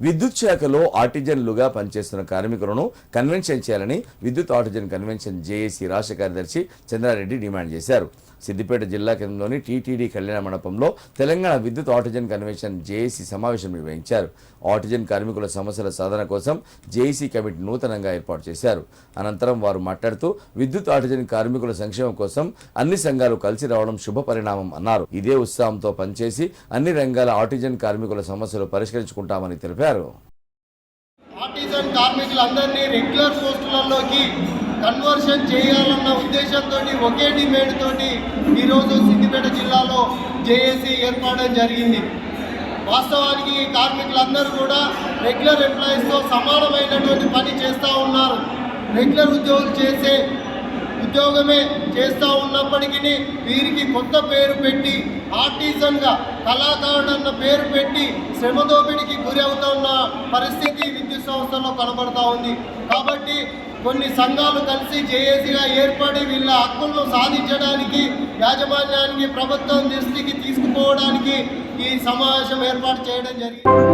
విద్యుత్ శాఖలో ఆర్టిజన్లుగా పనిచేస్తున్న కార్మికులను కన్వెన్షన్ చేయాలని విద్యుత్ ఆర్టిజన్ కన్వెన్షన్ జేఏసీ రాష్ట్ర కార్యదర్శి చంద్రారెడ్డి డిమాండ్ చేశారు. సిద్దిపేట జిల్లా కేంద్రంలోని టీటీడీ కళ్యాణ మండపంలో తెలంగాణ విద్యుత్ ఆటిజన్ కన్వెన్షన్ జేఏసీ సమావేశం నిర్వహించారు. ఆటిజన్ కార్మికుల సమస్యల సాధన కోసం జేఏసీ కమిటీ నూతనంగా ఏర్పాటు చేశారు. అనంతరం వారు మాట్లాడుతూ విద్యుత్ ఆటిజన్ కార్మికుల సంక్షేమం కోసం అన్ని సంఘాలు కలిసి రావడం శుభ పరిణామం అన్నారు. ఇదే ఉత్సాహంతో పనిచేసి అన్ని రంగాల ఆటిజన్ కార్మికుల సమస్యలు పరిష్కరించుకుంటామని తెలిపారు. ఆర్టిజన్ కార్మికులందరినీ రెగ్యులర్ పోస్టులలోకి కన్వర్షన్ చేయాలన్న ఉద్దేశంతో ఒకే డిమాండ్ తోటి ఈరోజు సిద్దిపేట జిల్లాలో జేఏసీ ఏర్పడడం జరిగింది. వాస్తవానికి కార్మికులందరూ కూడా రెగ్యులర్ ఎంప్లాయీస్తో సమానమైనటువంటి పని చేస్తూ ఉన్నారు. రెగ్యులర్ ఉద్యోగులు చేసే ఉద్యోగమే చేస్తూ ఉన్నప్పటికీ వీరికి కొత్త పేరు పెట్టి ఆర్టిజన్గా కళాకారుడు అన్న పేరు పెట్టి శ్రమ దోపిడీకి గురి అవుతున్న పరిస్థితి విద్యుత్ సంస్థలో కనబడతా ఉంది. కాబట్టి కొన్ని సంఘాలు కలిసి జేఏసీగా ఏర్పడి వీళ్ళ హక్కులను సాధించడానికి యాజమాన్యానికి ప్రభుత్వం దృష్టికి తీసుకుపోవడానికి ఈ సమావేశం ఏర్పాటు చేయడం జరిగింది.